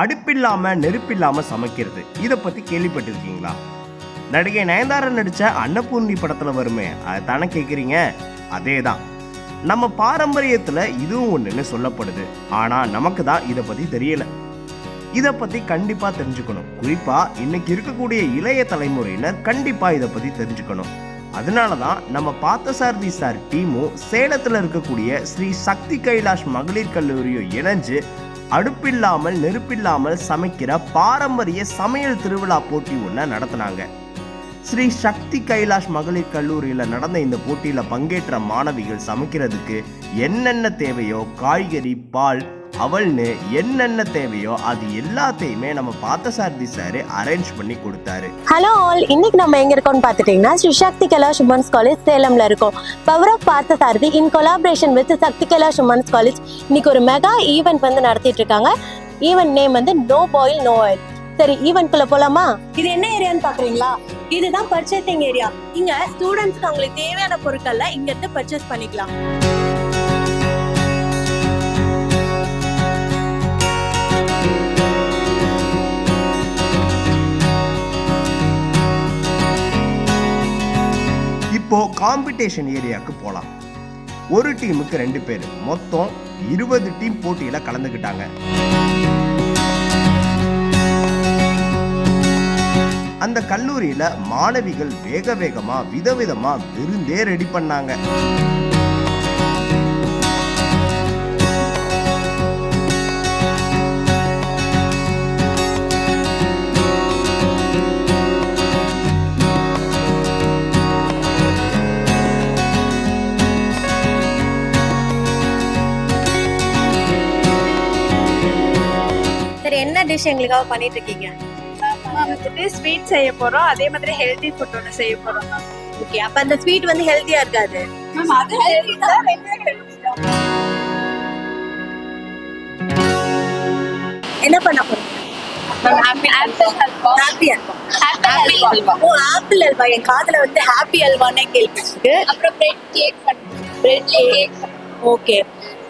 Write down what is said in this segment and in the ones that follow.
அடுப்பில்லாம நெருப்பில்லாம சமைக்கிறது. இதை பத்தி கேள்விப்பட்டிருக்கீங்களா? நடிகை நயன்தாரா நடிச்ச அன்னபூர்ணி படத்துல வருமே அதை தானே கேக்குறீங்க? அதே தான் நம்ம பாரம்பரியத்துல இதுவும் ஒண்ணுன்னு சொல்லப்படுது. ஆனா நமக்கு தான் இதை பத்தி தெரியல. இதை பத்தி கண்டிப்பா தெரிஞ்சுக்கணும். குறிப்பா இன்னைக்கு இருக்கக்கூடிய இளைய தலைமுறையினர் கண்டிப்பா இதை பத்தி தெரிஞ்சுக்கணும். அதனால தான் நம்ம பார்த்தசாரதி சார் டீமும் சேலத்தில் இருக்கக்கூடிய ஸ்ரீ சக்தி கைலாஷ் மகளிர் கல்லூரியும் இணைஞ்சு அடுப்பில்லாமல் நெருப்பில்லாமல் சமைக்கிற பாரம்பரிய சமையல் திருவிழா போட்டி ஒன்று நடத்தினாங்க. ஸ்ரீ சக்தி கைலாஷ் மகளிர் கல்லூரியில் நடந்த இந்த போட்டியில் பங்கேற்ற மாணவிகள் சமைக்கிறதுக்கு என்னென்ன தேவையோ காய்கறி பால் அவள்னு என்னென்ன தேவையோ அது எல்லாத்தையுமே நம்ம பார்த்தசாரதி சார் அரேஞ்ச் பண்ணி கொடுத்தாரு. ஹலோ ஆல் இன்னைக்கு நம்ம எங்க இருக்கோம்னு பார்த்துட்டீங்கன்னா ஸ்ரீ சக்தி கலாஷ் உமன்ஸ் காலேஜ் சேலம்ல இருக்கோம். Power of Partha Sarathy in collaboration with Sakthi Kalash women's college இன்னைக்கு ஒரு மெகா ஈவெண்ட் வந்து நடத்திட்டு இருக்காங்க. ஈவெண்ட் நேம் வந்து நோ பாயில் நோ ஆயில் சரி ஈவெண்ட்குள்ள போலாமா? இது என்ன ஏரியான்னு பாக்குறீங்களா? இதுதான் பர்ச்சேசிங் ஏரியா இங்க ஸ்டூடெண்ட்ஸ்க்கு அவங்களுக்கு தேவையான பொருட்கள்ல இங்க இருந்து பர்ச்சேஸ் பண்ணிக்கலாம். இப்போது காம்படிஷன் ஏரியாவுக்கு போகலாம் ஒரு டீமுக்கு ரெண்டு பேர். மொத்தம் இருபது டீம் போட்டியில் கலந்துக்கிட்டாங்க. அந்த கல்லூரியில் மாணவிகள் வேக வேகமாக விதவிதமாக விருந்தே ரெடி பண்ணாங்க. என்ன டிஷ் எங்களுக்காக பண்ணிட்டு இருக்கீங்க வந்துட்டு ஸ்வீட் செய்ய போறோம். அதே மாதிரி ஹெல்தி ஃபுட் ஒன்று செய்ய போறோம். மேம் ஓகே அப்ப அந்த ஸ்வீட் வந்து ஹெல்த்தியா இருக்காது? மேம் அது healthy தான். என்ன பண்ண போறீங்க? ஆப்பிள் அல்வா. என் காதுல வந்து ஹாப்பி அல்வானே கேள்விப்பட்டிருக்கு. அப்புறம் bread cake bread cake okay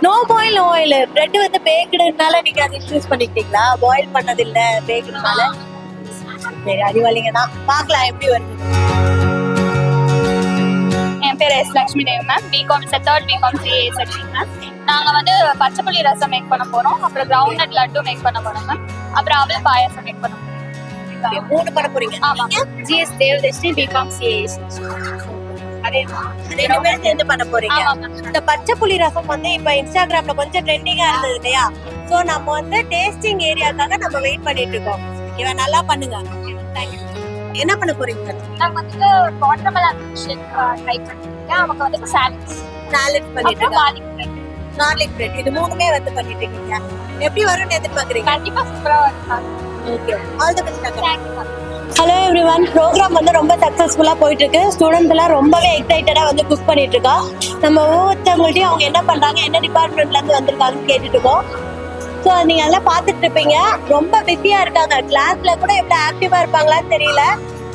no boil no oil bread வந்து பேக்கடுனால நீங்க அதை சூஸ் பண்ணிக்கிட்டீங்களா? பாயில் பண்ணது இல்ல பேக்கடுனால சரி அறிவாளிங்க தான் பார்க்கலாம் எப்படி வருது. என் பேர் S Lakshmi Dev ma'am BCom third BCom CA section ma'am நாங்கள் வந்து பச்சைப்புளி ரசம் மேக் பண்ண போகிறோம் அப்புறம் கிரவுண்ட் லட்டு மேக் பண்ண போகிறோம் மேம் அப்புறம் அவல் பாயாசம் மேக் பண்ண போகிறோம் மூணு பண்ண போறீங்க. ஆமாம் ஜிஎஸ் தேவதர்ஷினி பிகாம் சிஏ அதே ரெண்டு பேரும் சேர்ந்து பண்ண போறீங்க. இந்த பச்சை புளி ரசம் வந்து இப்ப இன்ஸ்டாகிராம்ல கொஞ்சம் ட்ரெண்டிங்கா இருந்தது இல்லையா? சோ நம்ம வந்து டேஸ்டிங் ஏரியாக்காக நம்ம வெயிட் பண்ணிட்டு இருக்கோம். இவன் நல்லா பண்ணுங்க. என்ன பண்ண போறீங்க? நாங்கள் வந்துட்டு வாட்டர்மெலன் ஷேக் ட்ரை பண்ணிருக்கேன் அவங்க வந்துட்டு சாலட்ஸ் சாலட் பண்ணிட்டு garlic bread. கார்லிக் பிரெட் இது மூணுமே வந்து பண்ணிட்டு இருக்கீங்க. எப்படி வரும்னு எதிர்பார்க்கறீங்க? கண்டிப்பா சூப்பராக இருக்கும் okay all the best thank you hello everyone program வந்து ரொம்ப சக்ஸஸ்ஃபுல்லாக போயிட்டு இருக்கு ஸ்டூடெண்ட்ஸ் எல்லாம் ரொம்பவே எக்ஸைட்டடாக வந்து குக் பண்ணிட்டு இருக்கா நம்ம ஒவ்வொருத்தவங்கள்ட்டையும் அவங்க என்ன பண்றாங்க என்ன டிபார்ட்மெண்ட்ல இருந்து வந்திருக்காங்கன்னு கேட்டுட்டு இருக்கோம். ஸோ நீங்க அதெல்லாம் பார்த்துட்டு இருப்பீங்க. ரொம்ப பிஸியா இருக்காங்க. கிளாஸ்ல கூட எவ்வளோ ஆக்டிவா இருப்பாங்களான்னு தெரியல.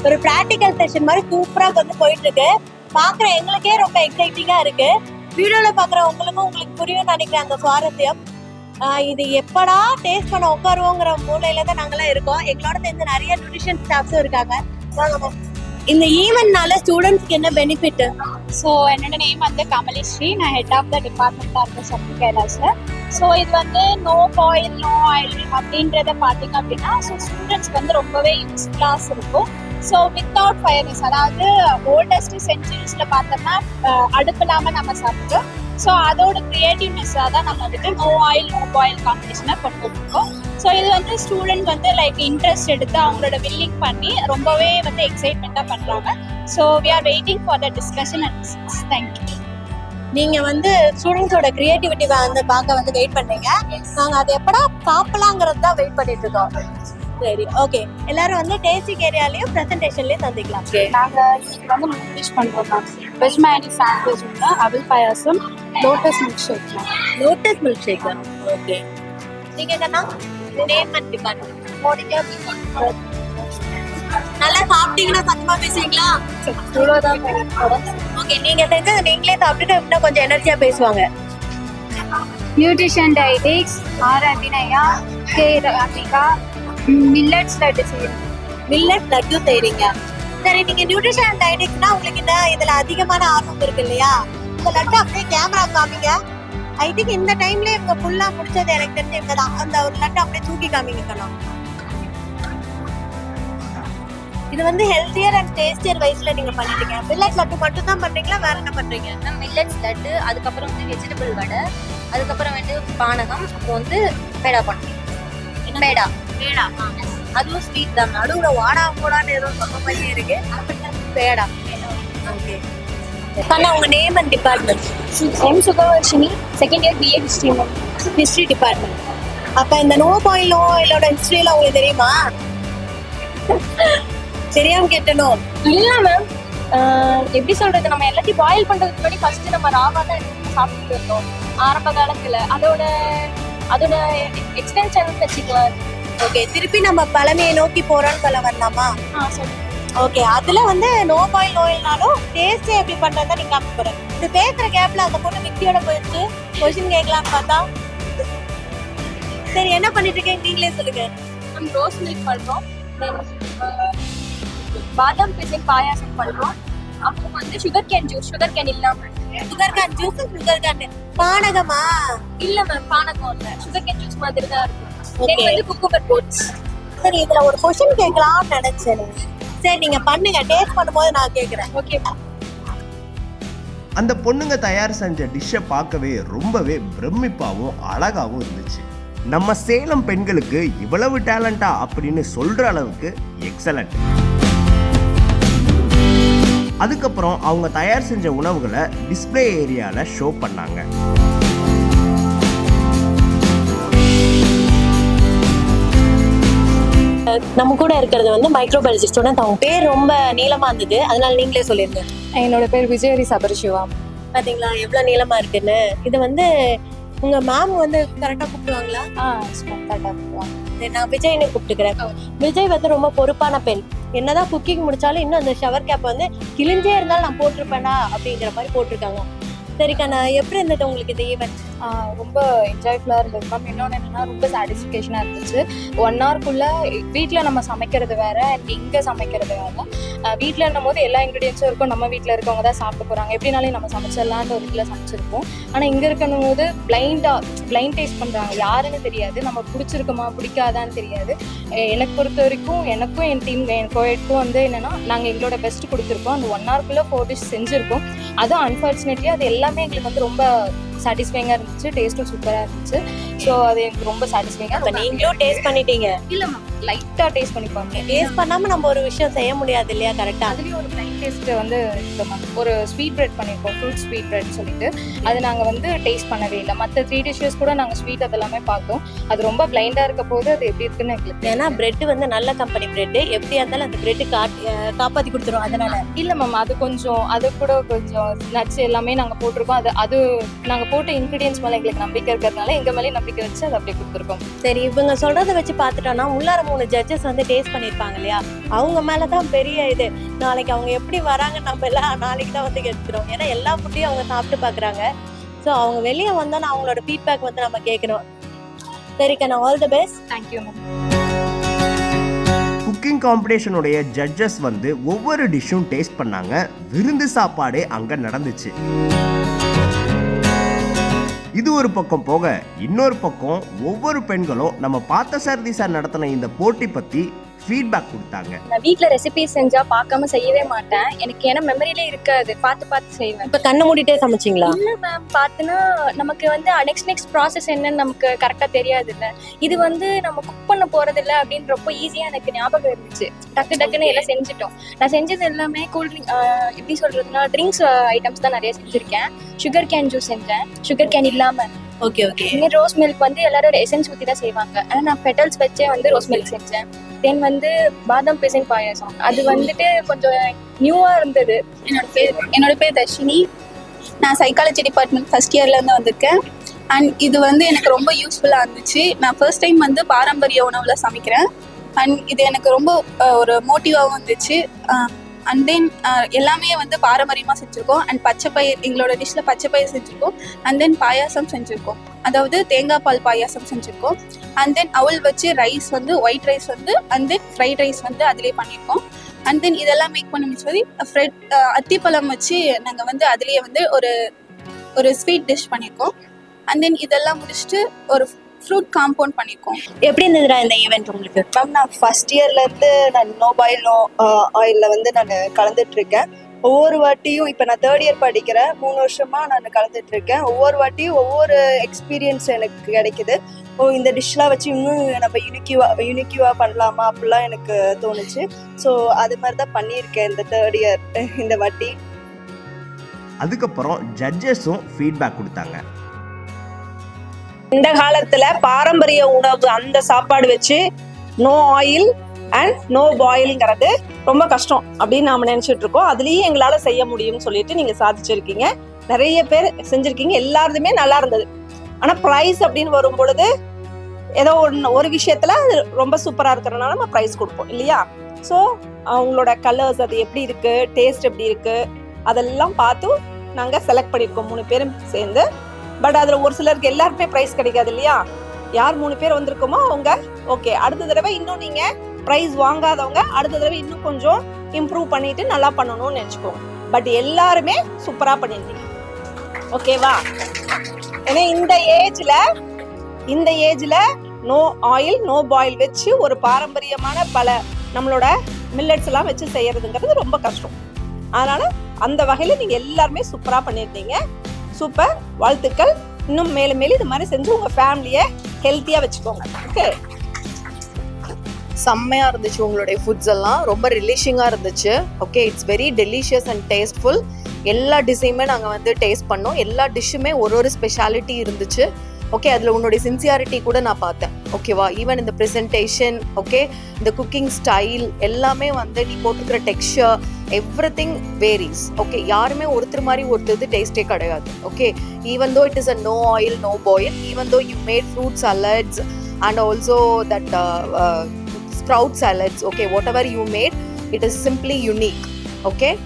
ஒரு ப்ராக்டிக்கல் செஷன் மாதிரி சூப்பரா வந்து போயிட்டு இருக்கு பாக்குற எங்களுக்கே ரொம்ப எக்ஸைட்டிங்கா இருக்கு. வீடியோல பாக்குற உங்களுக்கும் உங்களுக்கு புரியும்னு நினைக்கிறேன் அந்த சுவாரஸ்யம். இது எப்படா டேஸ்ட் பண்ண உட்காருவோங்கிற மூலையில தான் நாங்கெல்லாம் இருக்கோம். எங்களோட சேர்ந்து நிறைய நியூட்ரிஷன் ஸ்டாஃப்ஸும் இருக்காங்க. வாங்க இந்த ஈவெண்ட்னால ஸ்டூடெண்ட்ஸ்க்கு என்ன பெனிஃபிட் ஸோ என்னோட நேம் வந்து கமலிஸ்ரீ. நான் ஹெட் ஆஃப் த டிபார்ட்மெண்ட்டாக இருக்கேன் சக்தி கைலாஸில் ஸோ இது வந்து நோ பாயில் நோ ஆயில் அப்படின்றத பார்த்தீங்க அப்படின்னா ஸோ ஸ்டூடெண்ட்ஸ்க்கு வந்து ரொம்பவே யூஸ்ஃபுல்லாக இருக்கும். ஸோ வித்தவுட் ஃபயர்னஸ் அதாவது ஓல்டஸ்ட் சென்ச்சுரிஸில் பார்த்தோம்னா அடுப்பு இல்லாமல் நம்ம சாப்பிட்டோம். ஸோ அதோட க்ரியேட்டிவ்னஸாக தான் நம்ம வந்துட்டு நோ ஆயில் நோ பாயில் காம்படிஷனை கொண்டு வந்திருக்கோம் ஸோ இது வந்து ஸ்டூடெண்ட் வந்து லைக் இன்ட்ரெஸ்ட் எடுத்து அவங்களோட வில்லிங் பண்ணி ரொம்பவே வந்து எக்ஸைட்மெண்ட்டாக பண்ணுறாங்க so we are waiting for the discussion and thank you நீங்க வந்து ஸ்டூடெண்ட்ஸோட கிரியேட்டிவிட்டி வந்து பார்க்க வந்து வெயிட் பண்ணீங்க. நாங்க அதை எப்படா சாப்பிடலாங்கிறது தான் வெயிட் பண்ணிட்டு இருக்கோம். சரி ஓகே எல்லாரும் வந்து டேஸ்டிங் ஏரியாலயும் பிரசன்டேஷன்லயும் சந்திக்கலாம் நாங்கள் இன்னைக்கு வந்து டிஷ் பண்ணுறோம் மேம் வெஜ் மயனி சாண்ட்விச் உண்டு அவல் பாயாசம் lotus milkshake lotus milkshake okay நீங்க என்னன்னா நேம் அண்ட் டிபார்ட்மெண்ட் நல்லா சாப்பிட்டீங்கன்னா சத்தமா பேசுவீங்களா? இவ்வளோதான் ஓகே நீங்க செஞ்சது நீங்களே சாப்பிட்டுட்டு இன்னும் கொஞ்சம் எனர்ஜியா பேசுவாங்க. Nutrition dietetics R Abhinaya K Radhika millets laddu செய்யணும். மில்லட் லட்டு செய்றீங்க சரி நீங்க நியூட்ரிஷன் அண்ட் டயட்டிக்ஸ்னா உங்களுக்கு இந்த இதுல அதிகமான ஆர்வம் இருக்கு இல்லையா? இந்த லட்டு அப்படியே கேமரா காமிங்க. ஐ திங்க் இந்த டைம்ல இவங்க ஃபுல்லா முடிச்சது எனக்கு தெரிஞ்சு இவங்க தான். அந்த ஒரு லட்டு அப்படியே தூக்கி காமிங்க கண்ணா. இது வந்து ஹெல்த்தியர் அண்ட் டேஸ்டியர் வைஸ்ல நீங்க பண்ணிட்டீங்க. மில்லட் லட்டு மட்டும் தான் பண்றீங்களா? வேற என்ன பண்றீங்க? மில்லட்ஸ் லட்டு அதுக்கப்புறம் வந்து வெஜிடபிள் வடை அதுக்கப்புறம் வந்து பானகம் அப்புறம் வந்து பேடா பண்ணுறோம் பேடா. பேடா அதுவும் ஸ்வீட் தான் நடுவுல வாடா போடான்னு ஏதோ சொன்ன மாதிரி இருக்கு பேடா ஓகே கண்ணா உங்க name and department M Sugavarshini second year BA history history department அப்ப இந்த நோ பாயில் நோ ஆயிலோட ஹிஸ்டரியில உங்களுக்கு தெரியுமா தெரியாம கேட்டனும் இல்ல மேம் எப்படி சொல்றது நம்ம எல்லாத்தையும் பாயில் பண்றதுக்கு முன்னாடி ஃபர்ஸ்ட் நம்ம ராவா தான் எடுத்து சாப்பிட்டு இருந்தோம் ஆரம்ப காலத்துல அதோட அதோட எக்ஸ்டென்ஷன் வச்சுக்கலாம் ஓகே திருப்பி நம்ம பழமையை நோக்கி போறோம்னு சொல்ல வரலாமா? ஓகே அதுல வந்து நோ பாயில் நோயில்னாலும் டேஸ்டே எப்படி பண்றதா நீங்க காமிக்க போறேன் இது பேசுற கேப்ல அந்த பொண்ணு மிக்சியோட போயிடுச்சு. கொஸ்டின் கேட்கலாம்னு பார்த்தா சரி என்ன பண்ணிட்டு இருக்கீங்க நீங்களே சொல்லுங்க. நம்ம ரோஸ் மில்க் பண்றோம். பாதாம் பிசின் பாயாசம் பண்றோம். அப்புறம் வந்து sugar cane juice sugar cane இல்லாம sugarcane juice sugarcane பானகமா? இல்ல மேம் பானகம் இல்ல. சுகர் கேன் ஜூஸ் மாதிரி தான் இருக்கும் Okay. தென் வந்து குக்கும்பர் போட்ஸ் சரி இதுல ஒரு கொஸ்டின் கேட்கலாம்னு நினைச்சேன். சரி நீங்க பண்ணுங்க. டேஸ்ட் பண்ணும்போது நான் கேக்குறேன் ஓகே அந்த பொண்ணுங்க தயார் செஞ்ச டிஷ்ஷை பார்க்கவே ரொம்பவே பிரமிப்பாகவும் அழகாகவும் இருந்துச்சு. நம்ம சேலம் பெண்களுக்கு இவ்வளவு டேலண்டா அப்படின்னு சொல்ற அளவுக்கு எக்ஸலண்ட் அதுக்கப்புறம் அவங்க தயார் செஞ்ச உணவுகளை டிஸ்ப்ளே ஏரியாவில் ஷோ பண்ணாங்க. நம்ம கூட இருக்கிறது வந்து மைக்ரோபயாலஜி ஸ்டூடெண்ட் அவங்க பேர் ரொம்ப நீளமா இருந்தது. அதனால நீங்களே சொல்லிருங்க. என்னோட பேர் விஜயரி சபரிசிவா. பாத்தீங்களா? எவ்வளவு நீளமா இருக்குன்னு. இது வந்து உங்க மேம் வந்து கரெக்டா கூப்பிடுவாங்களா? ஆ கரெக்டாக சரி, நான் விஜய்னு கூப்பிட்டுக்கிறேன். விஜய் வந்து ரொம்ப பொறுப்பான பெண். என்னதான் குக்கிங் முடிச்சாலும் இன்னும் அந்த ஷவர் கேப் வந்து கிழிஞ்சே இருந்தாலும் நான் போட்டிருப்பேனா அப்படிங்கிற மாதிரி போட்டிருக்காங்க. சரிக்கா நான் எப்படி இருந்தது உங்களுக்கு இந்த ஈவெண்ட் ரொம்ப என்ஜாய்ஃபுல்லாக இருந்தது. மேம் இன்னொன்று என்னென்னா ரொம்ப சாட்டிஸ்ஃபிகேஷனாக இருந்துச்சு. ஒன் ஹவர்க்குள்ளே வீட்டில் நம்ம சமைக்கிறது வேறு அண்ட் இங்கே சமைக்கிறது வேறு. வீட்டில் இருக்கும் போது எல்லா இன்க்ரீடியன்ஸும் இருக்கும். நம்ம வீட்டில் இருக்கவங்க தான் சாப்பிட்டு போகிறாங்க எப்படினாலும் நம்ம சமைச்சிடலான்ற ஒரு இதில் சமைச்சிருப்போம். ஆனால் இங்கே இருக்கணும் போது பிளைண்டாக பிளைண்ட் டேஸ்ட் பண்ணுறாங்க யாருன்னு தெரியாது. நம்ம பிடிச்சிருக்கோமா பிடிக்காதான்னு தெரியாது. எனக்கு பொறுத்த வரைக்கும் எனக்கும் என் டீம் என் கோயட்க்கும் வந்து என்னென்னா நாங்கள் எங்களோட பெஸ்ட் கொடுத்துருக்கோம். அந்த ஒன் ஹவர்க்குள்ளே ஃபோர் டிஷ் செஞ்சுருக்கோம். அதுவும் அன்ஃபார்ச்சுனேட்லி அது எல்லாமே எங்களுக்கு வந்து ரொம்ப சாட்டிஸ்ஃபைங்காக இருந்துச்சு டேஸ்ட்டும் சூப்பராக இருந்துச்சு. ஸோ அது எனக்கு ரொம்ப சாட்டிஸ்ஃபைங்காக அப்ப நீங்களும் டேஸ்ட் பண்ணிட்டீங்க. இல்லை மேம் லைட்டாக டேஸ்ட் பண்ணி டேஸ்ட் பண்ணாம நம்ம ஒரு விஷயம் செய்ய முடியாது இல்லையா கரெக்டா அதுலேயும் ஒரு பிளைன் டேஸ்ட் வந்து மேம் ஒரு ஸ்வீட் பிரெட் பண்ணியிருக்கோம் ஃப்ரூட் ஸ்வீட் பிரெட் சொல்லிட்டு. அது நாங்கள் வந்து டேஸ்ட் பண்ணவே இல்லை. மற்ற த்ரீ டிஷ்ஷஸ் கூட நாங்கள் ஸ்வீட் அதெல்லாமே பார்த்தோம். அது ரொம்ப பிளைண்டாக இருக்க போது அது எப்படி இருக்குன்னு எங்களுக்கு ஏன்னா பிரெட் வந்து நல்ல கம்பெனி பிரெட் எப்படியா இருந்தாலும் அந்த பிரெட் காப்பாத்தி கொடுத்துரும். அதனால. இல்லை மேம் அது கொஞ்சம் அது கூட கொஞ்சம் நட்ஸ் எல்லாமே நாங்கள் போட்டிருக்கோம். அது அது நாங்கள் போட்ட இன்க்ரீடியன்ஸ் மேலே எங்களுக்கு நம்பிக்கை இருக்கிறதுனால எங்கள் மேலே நம்பிக்கை வச்சு அதை அப்படியே கொடுத்துருக்கோம். சரி இவங்க சொல்றத வச்சு பார்த்துட்டோம்னா உள்ளார மூணு ஜட்ஜஸ் வந்து டேஸ்ட் பண்ணிருப்பாங்க இல்லையா? அவங்க மேலதான் பெரிய இது. நாளைக்கு அவங்க எப்படி வராங்க நம்ம எல்லாம் நாளைக்கு தான் வந்து எடுத்துக்கிறோம் ஏன்னா எல்லா ஃபுட்டையும் அவங்க சாப்பிட்டு பாக்குறாங்க ஸோ அவங்க வெளியே வந்தோன்னா அவங்களோட ஃபீட்பேக் வந்து நம்ம கேட்கணும் சரிக்கா நான் all the best thank you ma'am cooking காம்படிஷனுடைய judges வந்து ஒவ்வொரு டிஷ்ஷும் டேஸ்ட் பண்ணாங்க. விருந்து சாப்பாடே அங்க நடந்துச்சு. இது ஒரு பக்கம் போக இன்னொரு பக்கம் ஒவ்வொரு பெண்களும் நம்ம பார்த்த சாரதி சார் நடத்தின இந்த போட்டி பற்றி ஃபீட்பேக் கொடுத்தாங்க. நான் வீட்ல ரெசிபி செஞ்சா பார்க்காம செய்யவே மாட்டேன். எனக்கு ஏன்னா மெமரியிலே இருக்காது. பார்த்து பார்த்து செய்வேன். இப்ப கண்ணை மூடிட்டே சமைச்சிங்களா? இல்ல மேம் பார்த்துனா நமக்கு வந்து நெக்ஸ்ட் நெக்ஸ்ட் ப்ராசஸ் என்னன்னு நமக்கு கரெக்டா தெரியாது இல்ல இது வந்து நம்ம குக் பண்ண போறது இல்ல அப்படின்னு ரொம்ப ஈஸியா எனக்கு ஞாபகம் இருந்துச்சு. டக்கு டக்குன்னு எல்லாம் செஞ்சுட்டோம். நான் செஞ்சது எல்லாமே கூல் ட்ரிங்க் எப்படி சொல்றதுன்னா ட்ரிங்க்ஸ் ஐட்டம்ஸ் தான் நிறைய செஞ்சிருக்கேன். சுகர் கேன் ஜூஸ் செஞ்சேன். சுகர் கேன் இல்லாம. ஓகே ஓகே ரோஸ் மில்க் வந்து எல்லாரும் எசன்ஸ் ஊற்றி தான் செய்வாங்க. ஆனால் நான் பெட்டல்ஸ் வச்சே வந்து ரோஸ் மில்க் செஞ்சேன். தென் வந்து பாதாம் பேசன் பாயாசம். அது வந்துட்டு கொஞ்சம் நியூவா இருந்தது. என்னோட பேர் என்னோட பேர் தர்ஷினி. நான் சைக்காலஜி டிபார்ட்மெண்ட் ஃபர்ஸ்ட் இயர்லேருந்து வந்திருக்கேன். அண்ட் இது வந்து எனக்கு ரொம்ப யூஸ்ஃபுல்லாக இருந்துச்சு. நான் ஃபர்ஸ்ட் டைம் வந்து பாரம்பரிய உணவில் சமைக்கிறேன். அண்ட் இது எனக்கு ரொம்ப ஒரு மோட்டிவாகவும் இருந்துச்சு. அண்ட் தென் uh, எல்லாமே வந்து பாரம்பரியமாக செஞ்சுருக்கோம். அண்ட் பச்சை பயிர் எங்களோட டிஷ்ஷில் பச்சை பயிர் செஞ்சுருக்கோம். அண்ட் தென் பாயாசம் செஞ்சுருக்கோம். அதாவது தேங்காய் பால் பாயாசம் செஞ்சுருக்கோம். அண்ட் தென் அவல் வச்சு ரைஸ் வந்து ஒயிட் ரைஸ் வந்து அண்ட் தென் ஃப்ரைட் ரைஸ் வந்து அதிலே பண்ணியிருக்கோம் அண்ட் தென் இதெல்லாம் மேக் பண்ண முடிச்சது ஃப்ரெட் uh, அத்திப்பழம் வச்சு நாங்கள் வந்து அதுலேயே வந்து ஒரு ஒரு ஸ்வீட் டிஷ் பண்ணியிருக்கோம் அண்ட் தென் இதெல்லாம் முடிச்சுட்டு ஒரு ஃப்ரூட் காம்பவுண்ட் பண்ணியிருக்கோம் எப்படி இருந்ததுடா இந்த ஈவெண்ட் உங்களுக்கு? மேம் நான் ஃபர்ஸ்ட் இயர்ல இருந்து நான் நோ பாயில் நோ ஆயில்ல வந்து நான் கலந்துட்டு இருக்கேன் ஒவ்வொரு வாட்டியும் இப்போ நான் தேர்ட் இயர் படிக்கிறேன் மூணு வருஷமா நான் கலந்துட்டு இருக்கேன் ஒவ்வொரு வாட்டியும் ஒவ்வொரு எக்ஸ்பீரியன்ஸ் எனக்கு கிடைக்குது. ஓ இந்த டிஷ்லாம் வச்சு இன்னும் நம்ம யூனிக்யூவா யூனிக்யூவா பண்ணலாமா? அப்படிலாம் எனக்கு தோணுச்சு. ஸோ அது மாதிரி தான் பண்ணியிருக்கேன் இந்த தேர்ட் இயர் இந்த வாட்டி. அதுக்கப்புறம் ஜட்ஜஸும் ஃபீட்பேக் கொடுத்தாங்க. இந்த காலத்துல பாரம்பரிய உணவு அந்த சாப்பாடு வச்சு நோ ஆயில் அண்ட் நோ பாயில்ங்கிறது ரொம்ப கஷ்டம் அப்படின்னு நாம நினைச்சிட்டு இருக்கோம். அதுலயும் எங்களால செய்ய முடியும்னு சொல்லிட்டு நீங்க சாதிச்சிருக்கீங்க. நிறைய பேர் செஞ்சிருக்கீங்க. எல்லாருமே நல்லா இருந்தது. ஆனா ப்ரைஸ் அப்படின்னு வரும் பொழுது ஏதோ ஒன்று ஒரு விஷயத்துல அது ரொம்ப சூப்பரா இருக்கிறனால நம்ம ப்ரைஸ் கொடுப்போம் இல்லையா? ஸோ அவங்களோட கலர்ஸ் அது எப்படி இருக்கு டேஸ்ட் எப்படி இருக்கு அதெல்லாம் பார்த்து நாங்கள் செலக்ட் பண்ணியிருக்கோம் மூணு பேரும் சேர்ந்து. பட் அதில் ஒரு சிலருக்கு எல்லாருக்குமே ப்ரைஸ் கிடைக்காது இல்லையா? யார் மூணு பேர் வந்திருக்கோமோ அவங்க ஓகே அடுத்த தடவை இன்னும் நீங்கள் ப்ரைஸ் வாங்காதவங்க அடுத்த தடவை இன்னும் கொஞ்சம் இம்ப்ரூவ் பண்ணிட்டு நல்லா பண்ணணும்னு நினச்சிக்கோங்க. பட் எல்லாருமே சூப்பராக பண்ணியிருந்தீங்க ஓகேவா ஏன்னா இந்த ஏஜில் இந்த ஏஜில் நோ ஆயில் நோ பாயில் வச்சு ஒரு பாரம்பரியமான பல நம்மளோட மில்லட்ஸ் எல்லாம் வச்சு செய்யறதுங்கிறது ரொம்ப கஷ்டம். அதனால அந்த வகையில் நீங்கள் எல்லாருமே சூப்பராக பண்ணியிருந்தீங்க சூப்பர். வாழ்த்துக்கள். இன்னும் மேலும் மேலும் இது மாதிரி செஞ்சு உங்க ஃபேமிலியை ஹெல்த்தியா வச்சுக்கோங்க. ஓகே செம்மையாக இருந்துச்சு உங்களுடைய ஃபுட்ஸ் எல்லாம். ரொம்ப ரிலீஷிங்காக இருந்துச்சு. Okay it's very delicious and tasteful எல்லா டிஷ்ஷையுமே நாங்கள் வந்து டேஸ்ட் பண்ணோம். எல்லா டிஷ்ஷுமே ஒரு ஒரு ஸ்பெஷாலிட்டி இருந்துச்சு. ஓகே அதில் உன்னுடைய சின்சியாரிட்டி கூட நான் பார்த்தேன். ஓகேவா ஈவன் இந்த ப்ரெசன்டேஷன் ஓகே இந்த குக்கிங் ஸ்டைல் எல்லாமே வந்து நீ போட்டுக்கிற texture everything varies okay யாருமே ஒருத்தர் மாதிரி ஒருத்தர் டேஸ்டே கிடையாது. Okay even though it is a no oil no boil even though you made fruit salads and also that sprout salads okay whatever you made it is simply unique okay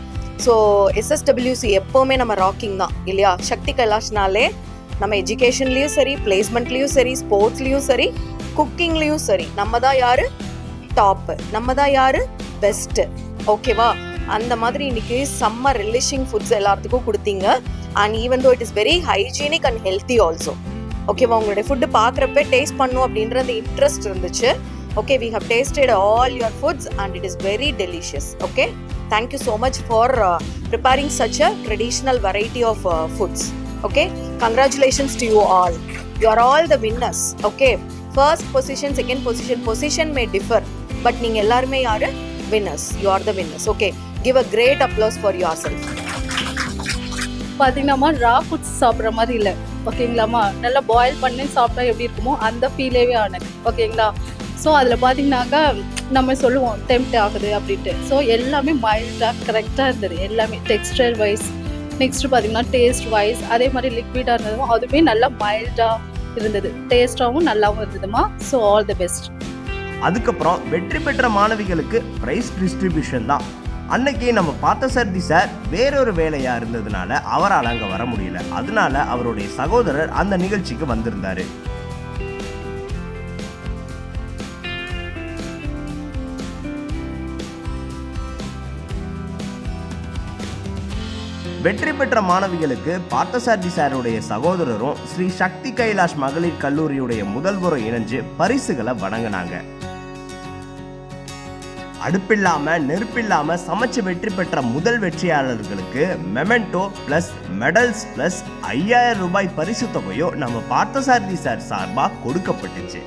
so SSWC எப்போவுமே நம்ம rocking தான் இல்லையா? சக்தி கைலாஷ்னாலே நம்ம எஜுகேஷன்லேயும் சரி பிளேஸ்மெண்ட்லேயும் சரி ஸ்போர்ட்ஸ்லேயும் சரி குக்கிங்லேயும் சரி நம்ம தான் யாரு? டாப்பு நம்ம தான் யாரு? பெஸ்ட்டு ஓகேவா அந்த மாதிரி இன்னைக்கு செம்ம ரிலிஷிங் ஃபுட்ஸ் எல்லாத்துக்கும் கொடுத்தீங்க. And even though it is very hygienic and healthy also ஓகேவா உங்களுடைய ஃபுட்டு பார்க்குறப்ப டேஸ்ட் பண்ணும் அப்படின்ற அந்த இன்ட்ரெஸ்ட் இருந்துச்சு. Okay we have tasted all your foods and it is very delicious okay thank you so much for preparing such a traditional variety of foods okay congratulations to you all you are all the winners okay first position second position position may differ but நீங்கள் எல்லாருமே யார் winners you are the winners okay give a great applause for yourself பார்த்தீங்கன்னாமா raw foods சாப்பிட்ற மாதிரி இல்லை ஓகேங்களாமா நல்லா boil பண்ணி சாப்பிட்டா எப்படி இருக்குமோ அந்த ஃபீலேவே ஆனது ஓகேங்களா ஸோ அதில் பார்த்தீங்கன்னாக்கா நம்ம சொல்லுவோம் டெம்ப்ட் ஆகுது அப்படின்ட்டு ஸோ எல்லாமே மைல்டாக கரெக்டாக இருந்தது எல்லாமே டெக்ஸ்டர் வைஸ் நெக்ஸ்ட் பார்த்தீங்கன்னா டேஸ்ட் வைஸ் அதே மாதிரி லிக்விடாக இருந்ததும் அதுவுமே நல்லா மைல்டாக இருந்தது. டேஸ்டாகவும் நல்லாவும் இருந்ததுமா ஸோ ஆல் தி பெஸ்ட் அதுக்கப்புறம் வெற்றி பெற்ற மாணவிகளுக்கு பிரைஸ் டிஸ்ட்ரிபியூஷன் தான். அன்னைக்கு நம்ம பார்த்தசாரதி சார் வேறொரு வேலையாக இருந்ததுனால அவரால் அங்கே வர முடியல. அதனால அவருடைய சகோதரர் அந்த நிகழ்ச்சிக்கு வந்திருந்தாரு. வெற்றி பெற்ற மாணவிகளுக்கு பார்த்தசாரதி சாருடைய சகோதரரும் ஸ்ரீ சக்தி கைலாஷ் மகளிர் கல்லூரியுடைய முதல்வரும் இணைஞ்சு பரிசுகளை வழங்கினாங்க. அடுப்பில்லாம நெருப்பில்லாம சமைச்சு வெற்றி பெற்ற முதல் வெற்றியாளர்களுக்கு மெமெண்டோ பிளஸ் மெடல்ஸ் பிளஸ் ஐயாயிரம் ரூபாய் பரிசு தொகையோ நம்ம பார்த்தசாரதி சார் சார்பாக கொடுக்கப்பட்டுச்சு.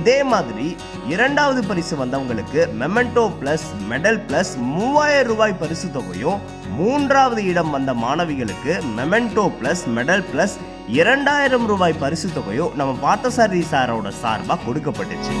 இதே மாதிரி இரண்டாவது பரிசு வந்தவங்களுக்கு மெமெண்டோ பிளஸ் மெடல் பிளஸ் மூவாயிரம் ரூபாய் பரிசு தொகையும் மூன்றாவது இடம் வந்த மாணவிகளுக்கு மெமெண்டோ பிளஸ் மெடல் பிளஸ் இரண்டாயிரம் ரூபாய் பரிசு தொகையும் நம்ம பார்த்தசாரி சாரோட சார்பாக கொடுக்கப்பட்டுச்சு.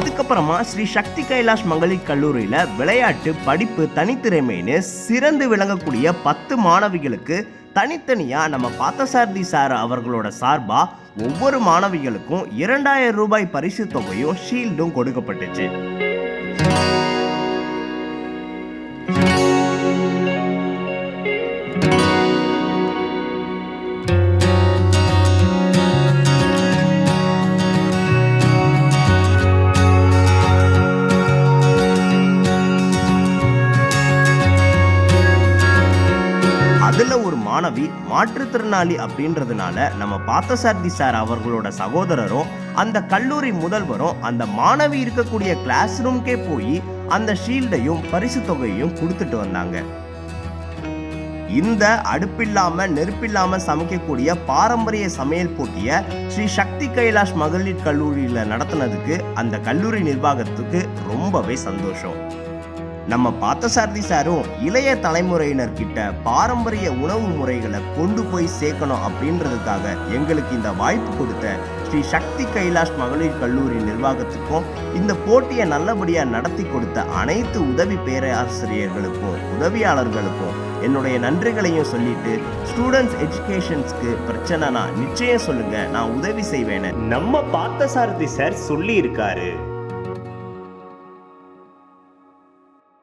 அதுக்கப்புறமா ஸ்ரீ சக்தி கைலாஷ் மகளிர் கல்லூரியில் விளையாட்டு படிப்பு தனித்திறமைன்னு சிறந்து விளங்கக்கூடிய பத்து மாணவிகளுக்கு தனித்தனியா நம்ம பார்த்தசாரதி சார் அவர்களோட சார்பா ஒவ்வொரு மாணவிகளுக்கும் இரண்டாயிரம் ரூபாய் பரிசு தொகையும் ஷீல்டும் கொடுக்கப்பட்டுச்சு. மாணவி மாற்றுத்திறனாளி அப்படின்றதுனால நம்ம பார்த்தசாரதி சார் அவர்களோட சகோதரரும் அந்த கல்லூரி முதல்வரும் அந்த மாணவி இருக்கக்கூடிய கிளாஸ் ரூம்க்கே போய் அந்த ஷீல்டையும் பரிசு தொகையையும் கொடுத்துட்டு வந்தாங்க. இந்த அடுப்பில்லாம நெருப்பில்லாம சமைக்கக்கூடிய பாரம்பரிய சமையல் போட்டிய ஸ்ரீ சக்தி கைலாஷ் மகளிர் கல்லூரியில நடத்தினதுக்கு அந்த கல்லூரி நிர்வாகத்துக்கு ரொம்பவே சந்தோஷம். நம்ம பார்த்தசாரதி சாரும் இளைய தலைமுறையினர் கிட்ட பாரம்பரிய உணவு முறைகளை கொண்டு போய் சேர்க்கணும் அப்படின்றதுக்காக எங்களுக்கு இந்த வாய்ப்பு கொடுத்த ஸ்ரீ சக்தி கைலாஷ் மகளிர் கல்லூரி நிர்வாகத்துக்கும் இந்த போட்டியை நல்லபடியாக நடத்தி கொடுத்த அனைத்து உதவி பேராசிரியர்களுக்கும் உதவியாளர்களுக்கும் என்னுடைய நன்றிகளையும் சொல்லிட்டு ஸ்டூடெண்ட்ஸ் எஜுகேஷன்ஸ்க்கு பிரச்சனைனா நிச்சயம் சொல்லுங்க நான் உதவி செய்வேன் நம்ம பார்த்த சாரதி சார் சொல்லி இருக்காரு